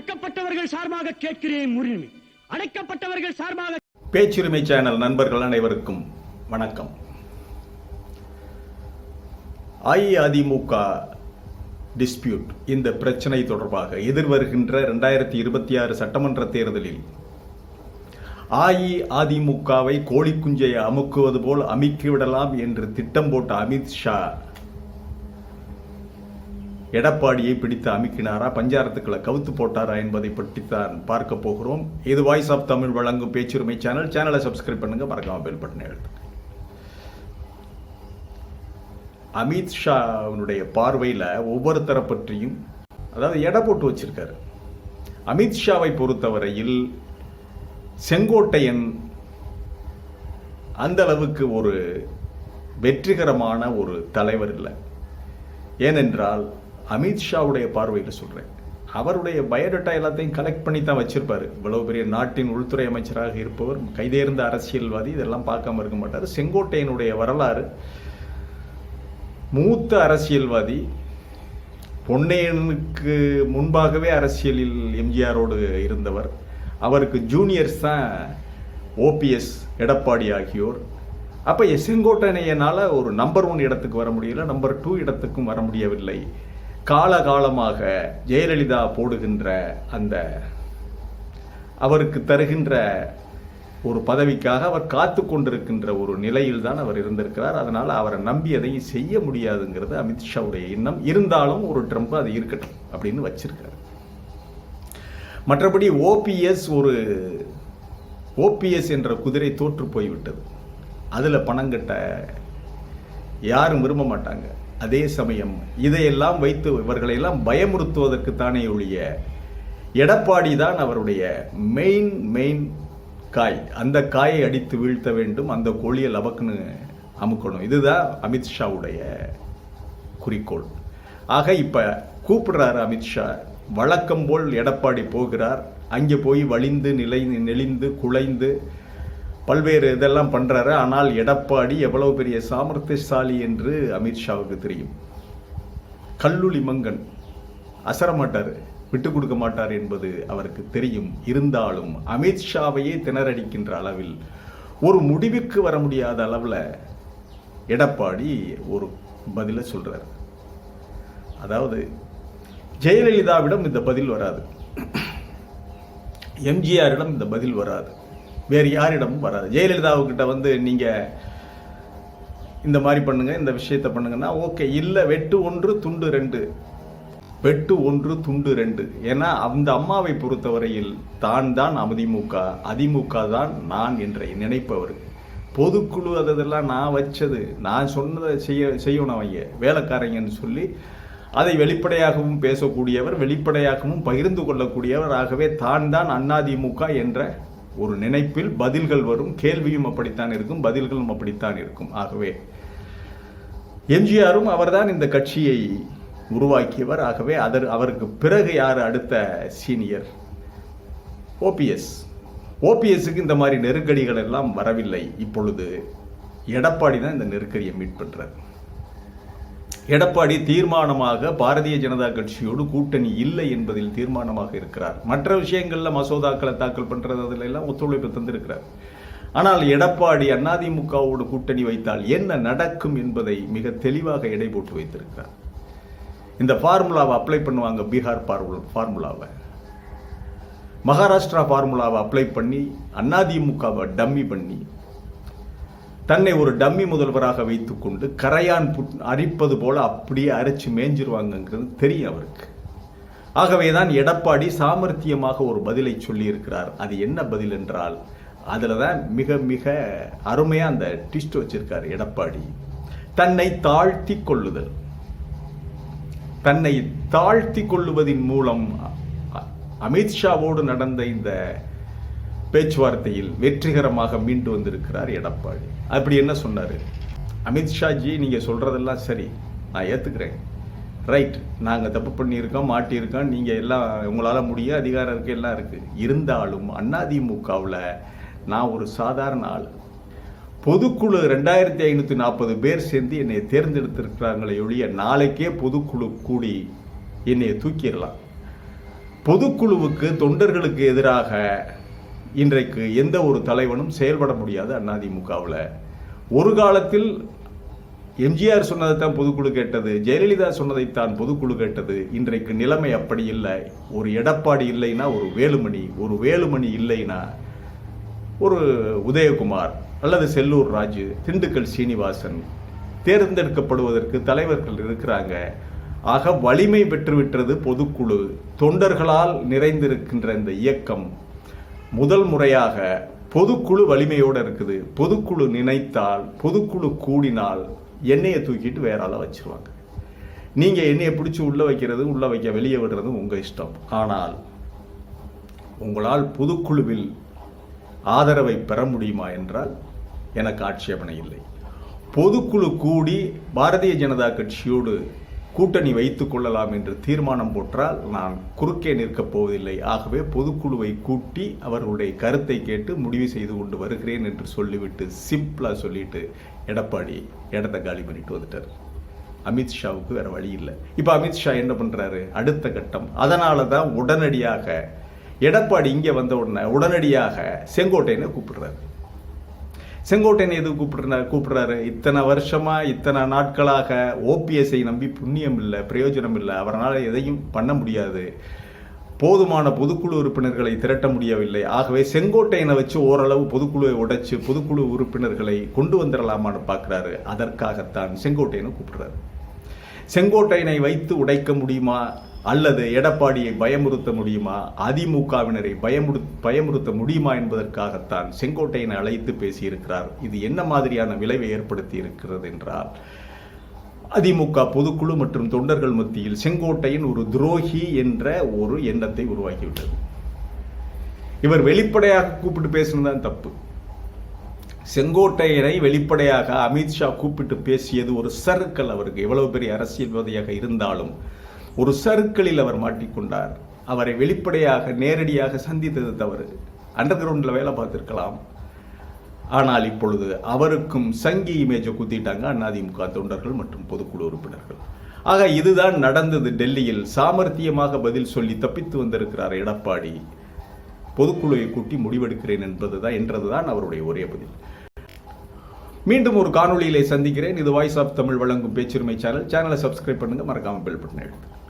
ஒடுக்கப்பட்டவர்கள் சார்பாக கேட்கிறேன் உரிமை அடைக்கப்பட்டவர்கள் சார்பாக பேச்சுரிமை சேனல் நண்பர்கள் அனைவருக்கும் வணக்கம். அஇஅதிமுக டிஸ்பியூட் இந்த பிரச்சனை தொடர்பாக எதிர்வருகின்ற ரெண்டாயிரத்தி இருபத்தி ஆறு சட்டமன்ற தேர்தலில் அஇஅதிமுகவை கோழி குஞ்சை அமுக்குவது போல் அமுக்கிவிடலாம் என்று திட்டம் போட்ட அமித்ஷா எடப்பாடியை பிடித்து அமுக்கினாரா? பஞ்சாரத்துக்களை கவுத்து போட்டாரா என்பதை பற்றி தான் பார்க்க போகிறோம். இது வாய்ஸ் ஆஃப் தமிழ் வழங்கும் பேச்சுரிமை சேனல் சேனலை சப்ஸ்கிரைப் பண்ணுங்க. மறக்காம பெல் பட்டனை எழுதுங்க அமித்ஷாவினுடைய பார்வையில் ஒவ்வொருத்தரை பற்றியும் அதாவது எடை போட்டு வச்சிருக்காரு. அமித்ஷாவை பொறுத்தவரையில் செங்கோட்டையன் அந்த அளவுக்கு ஒரு வெற்றிகரமான ஒரு தலைவர் இல்லை. ஏனென்றால் அமித்ஷாவுடைய பார்வையில் சொல்கிறேன் அவருடைய பயோடேட்டா எல்லாத்தையும் கலெக்ட் பண்ணி தான் வச்சிருப்பாரு. இவ்வளவு பெரிய நாட்டின் உள்துறை அமைச்சராக இருப்பவர் கைதேர்ந்த அரசியல்வாதி இதெல்லாம் பார்க்காம இருக்க மாட்டார். செங்கோட்டையனுடைய வரலாறு மூத்த அரசியல்வாதி பொன்னையனுக்கு முன்பாகவே அரசியலில் எம்ஜிஆரோடு இருந்தவர். அவருக்கு ஜூனியர்ஸ் தான் ஓபிஎஸ் எடப்பாடி ஆகியோர். அப்போ செங்கோட்டையனால் ஒரு நம்பர் ஒன் இடத்துக்கு வர முடியல நம்பர் டூ இடத்துக்கும் வர முடியவில்லை. காலகாலமாக ஜெயலலிதா போடுகின்ற அந்த அவருக்கு தருகின்ற ஒரு பதவிக்காக அவர் காத்து கொண்டிருக்கின்ற ஒரு நிலையில் தான் அவர் இருந்திருக்கிறார். அதனால் அவரை நம்பி எதையும் செய்ய முடியாதுங்கிறது அமித்ஷாவுடைய எண்ணம். இருந்தாலும் ஒரு ட்ரம்ப் அது இருக்கட்டும் அப்படின்னு வச்சிருக்காரு. மற்றபடி ஓபிஎஸ் ஒரு ஓபிஎஸ் என்ற குதிரை தோற்று போய்விட்டது. அதில் பணம் கட்ட யாரும் விரும்ப மாட்டாங்க. அதே சமயம் இதையெல்லாம் வைத்து இவர்களையெல்லாம் பயமுறுத்துவதற்கு தானே ஒழிய எடப்பாடி தான் அவருடைய மெயின் மெயின் காய். அந்த காயை அடித்து வீழ்த்த வேண்டும் அந்த கோழியை லபக்குன்னு அமுக்கணும். இதுதான் அமித்ஷாவுடைய குறிக்கோள். ஆக இப்போ கூப்பிடுறாரு அமித்ஷா வழக்கம் போல் எடப்பாடி போகிறார். அங்கே போய் வழிந்து நிலை நெளிந்து குலைந்து பல்வேறு இதெல்லாம் பண்ணுறாரு ஆனால் எடப்பாடி எவ்வளவு பெரிய சாமர்த்தியசாலி என்று அமித்ஷாவுக்கு தெரியும். கல்லுளி மங்கன் அசரமாட்டார் விட்டு கொடுக்க மாட்டார் என்பது அவருக்கு தெரியும். இருந்தாலும் அமித்ஷாவையே திணறடிக்கின்ற அளவில் ஒரு முடிவுக்கு வர முடியாத அளவில் எடப்பாடி ஒரு பதிலை சொல்கிறார் அதாவது ஜெயலலிதாவிடம் இந்த பதில் வராது. எம்ஜிஆரிடம் இந்த பதில் வராது. வேறு யாரிடமும் வராது. ஜெயலலிதாவுக்கிட்ட வந்து நீங்கள் இந்த மாதிரி பண்ணுங்கள் இந்த விஷயத்தை பண்ணுங்கன்னா ஓகே. இல்லை வெட்டு ஒன்று துண்டு ரெண்டு. வெட்டு ஒன்று துண்டு ரெண்டு. ஏன்னா அந்த அம்மாவை பொறுத்தவரையில் தான் தான் அதிமுக அதிமுக தான் நான் என்ற நினைப்பவர் பொதுக்குழு அதெல்லாம் நான் வச்சது நான் சொன்னதை செய்ய செய்யணும் அவங்க வேலைக்காரங்கன்னு சொல்லி அதை வெளிப்படையாகவும் பேசக்கூடியவர் வெளிப்படையாகவும் பகிர்ந்து கொள்ளக்கூடியவர் ஆகவே தான் தான் அண்ணாதிமுக என்ற ஒரு நினைப்பில் பதில்கள் வரும் கேள்வியும் அப்படித்தான் இருக்கும் பதில்களும் அப்படித்தான் இருக்கும். ஆகவே எம்ஜிஆரும் அவர்தான் இந்த கட்சியை உருவாக்கியவர். ஆகவே அதர் அவருக்கு பிறகு யார் அடுத்த சீனியர்? ஓபிஎஸ் ஓபிஎஸ்க்கு இந்த மாதிரி நெருக்கடிகள் எல்லாம் வரவில்லை. இப்பொழுது எடப்பாடி தான் இந்த நெருக்கடியை மீட் பண்ணுறாரு எடப்பாடி தீர்மானமாக பாரதிய ஜனதா கட்சியோடு கூட்டணி இல்லை என்பதில் தீர்மானமாக இருக்கிறார். மற்ற விஷயங்களில் மசோதாக்களை தாக்கல் பண்ணுறது அதுல எல்லாம் ஒத்துழைப்பு தந்திருக்கிறார். ஆனால் எடப்பாடி அதிமுகவோடு கூட்டணி வைத்தால் என்ன நடக்கும் என்பதை மிக தெளிவாக எடை போட்டு வைத்திருக்கிறார். இந்த ஃபார்முலாவை அப்ளை பண்ணுவாங்க பீகார் ஃபார்முலாவை. மகாராஷ்டிரா ஃபார்முலாவை அப்ளை பண்ணி அதிமுகவை டம்மி பண்ணி தன்னை ஒரு டம்மி முதல்வராக வைத்துக்கொண்டு கரையான் புட் அரிப்பது போல அப்படியே அரைச்சு மேஞ்சிருவாங்கங்கிறது தெரியும் அவருக்கு. ஆகவே தான் எடப்பாடி சாமர்த்தியமாக ஒரு பதிலை சொல்லியிருக்கிறார். அது என்ன பதில் என்றால் அதில் தான் மிக மிக அருமையாக அந்த டிஸ்ட் வச்சிருக்கார் எடப்பாடி. தன்னை தாழ்த்தி கொள்ளுதல். தன்னை தாழ்த்தி கொள்ளுவதின் மூலம் அமித்ஷாவோடு நடந்த இந்த பேச்சுவார்த்தையில் வெற்றிகரமாக மீண்டு வந்திருக்கிறார் எடப்பாடி. அப்படி என்ன சொன்னார்? அமித்ஷாஜி நீங்கள் சொல்கிறதெல்லாம் சரி. நான் ஏற்றுக்கிறேன் ரைட் நாங்கள் தப்பு பண்ணியிருக்கோம் மாட்டியிருக்கோம். நீங்கள் எல்லாம் உங்களால் முடிய அதிகாரம் இருக்குது எல்லாம் இருக்குது இருந்தாலும் அதிமுகவில் நான் ஒரு சாதாரண ஆள். பொதுக்குழு ரெண்டாயிரத்தி ஐநூற்றி நாற்பது பேர் சேர்ந்து என்னை தேர்ந்தெடுத்திருக்கிறாங்களே ஒழிய நாளைக்கே பொதுக்குழு கூடி என்னை தூக்கிடலாம். பொதுக்குழுவுக்கு தொண்டர்களுக்கு எதிராக இன்றைக்கு எந்த ஒரு தலைவனும் செயல்பட முடியாது அதிமுகவில். ஒரு காலத்தில் எம்ஜிஆர் சொன்னதைத்தான் பொதுக்குழு கேட்டது ஜெயலலிதா சொன்னதைத்தான் பொதுக்குழு கேட்டது. இன்றைக்கு நிலைமை அப்படி இல்லை. ஒரு எடப்பாடி இல்லைன்னா ஒரு வேலுமணி ஒரு வேலுமணி இல்லைன்னா ஒரு உதயகுமார் அல்லது செல்லூர் ராஜு திண்டுக்கல் சீனிவாசன் தேர்ந்தெடுக்கப்படுவதற்கு தலைவர்கள் இருக்கிறாங்க. ஆக வலிமை பெற்றுவிட்டது பொதுக்குழு. தொண்டர்களால் நிறைந்திருக்கின்ற இந்த இயக்கம் முதல் முறையாக பொதுக்குழு வலிமையோடு இருக்குது. பொதுக்குழு நினைத்தால் பொதுக்குழு கூடினால் எண்ணெயை தூக்கிட்டு வேற ஆளை வச்சிருவாங்க. நீங்கள் எண்ணெயை பிடிச்சி உள்ளே வைக்கிறது உள்ளே வைக்க வெளியே விடுறது உங்கள் இஷ்டம். ஆனால் உங்களால் பொதுக்குழுவில் ஆதரவை பெற முடியுமா என்றால் எனக்கு ஆட்சேபனை இல்லை. பொதுக்குழு கூடி பாரதிய ஜனதா கட்சியோடு கூட்டணி வைத்துக் கொள்ளலாம் என்று தீர்மானம் போற்றால் நான் குறுக்கே நிற்கப் போவதில்லை. ஆகவே பொதுக்குழுவை கூட்டி அவர்களுடைய கருத்தை கேட்டு முடிவு செய்து கொண்டு வருகிறேன் என்று சொல்லிவிட்டு சிம்பிளாக சொல்லிட்டு எடப்பாடி இடத்த காலி பண்ணிட்டு வந்துட்டார். அமித்ஷாவுக்கு வேற வழி இல்லை. இப்போ அமித்ஷா என்ன பண்ணுறாரு அடுத்த கட்டம். அதனால தான் உடனடியாக எடப்பாடி இங்கே வந்த உடனே உடனடியாக செங்கோட்டையனை கூப்பிடுறாரு. செங்கோட்டையன் எது கூப்பிடுறாரு கூப்பிடுறாரு? இத்தனை வருஷமா இத்தனை நாட்களாக ஓபிஎஸ்ஐ நம்பி புண்ணியம் இல்லை பிரயோஜனம் இல்லை. அவரால் எதையும் பண்ண முடியாது. போதுமான பொதுக்குழு உறுப்பினர்களை திரட்ட முடியவில்லை. ஆகவே செங்கோட்டையனை வச்சு ஓரளவு பொதுக்குழுவை உடைச்சு பொதுக்குழு உறுப்பினர்களை கொண்டு வந்துடலாமான்னு பார்க்குறாரு. அதற்காகத்தான் செங்கோட்டையனை கூப்பிடுறாரு. செங்கோட்டையனை வைத்து உடைக்க முடியுமா? அல்லது எடப்பாடியை பயமுறுத்த முடியுமா? அதிமுகவினரை பயமுறு பயமுறுத்த முடியுமா என்பதற்காகத்தான் செங்கோட்டையனை அழைத்து பேசியிருக்கிறார். இது என்ன மாதிரியான விளைவை ஏற்படுத்தி இருக்கிறது என்றால் அதிமுக பொதுக்குழு மற்றும் தொண்டர்கள் மத்தியில் செங்கோட்டையன் ஒரு துரோகி என்ற ஒரு எண்ணத்தை உருவாக்கிவிட்டது. இவர் வெளிப்படையாக கூப்பிட்டு பேசினதுதான் தப்பு. செங்கோட்டையனை வெளிப்படையாக அமித்ஷா கூப்பிட்டு பேசியது ஒரு சறுக்கல் அவருக்கு. எவ்வளவு பெரிய அரசியல்வாதியாக இருந்தாலும் ஒரு சர்க்கிளில் அவர் மாட்டிக்கொண்டார். அவரை வெளிப்படையாக நேரடியாக சந்தித்தது தவறு. அண்டர் கிரவுண்டில் வேலை பார்த்திருக்கலாம். ஆனால் இப்பொழுது அவருக்கும் சங்கி இமேஜை குத்திட்டாங்க அதிமுக தொண்டர்கள் மற்றும் பொதுக்குழு உறுப்பினர்கள். ஆக இதுதான் நடந்தது டெல்லியில். சாமர்த்தியமாக பதில் சொல்லி தப்பித்து வந்திருக்கிறார் எடப்பாடி. பொதுக்குழுவை கூட்டி முடிவெடுக்கிறேன் என்பதுதான் என்றதுதான் அவருடைய ஒரே பதில். மீண்டும் ஒரு காணொளியிலே சந்திக்கிறேன். இது வாய்ஸ் ஆஃப் தமிழ் வழங்கும் பேச்சுரிமை சேனல் சேனலை சப்ஸ்கிரைப் பண்ணுங்கள் மறக்காமல் பெல் பட்டன் எடுத்து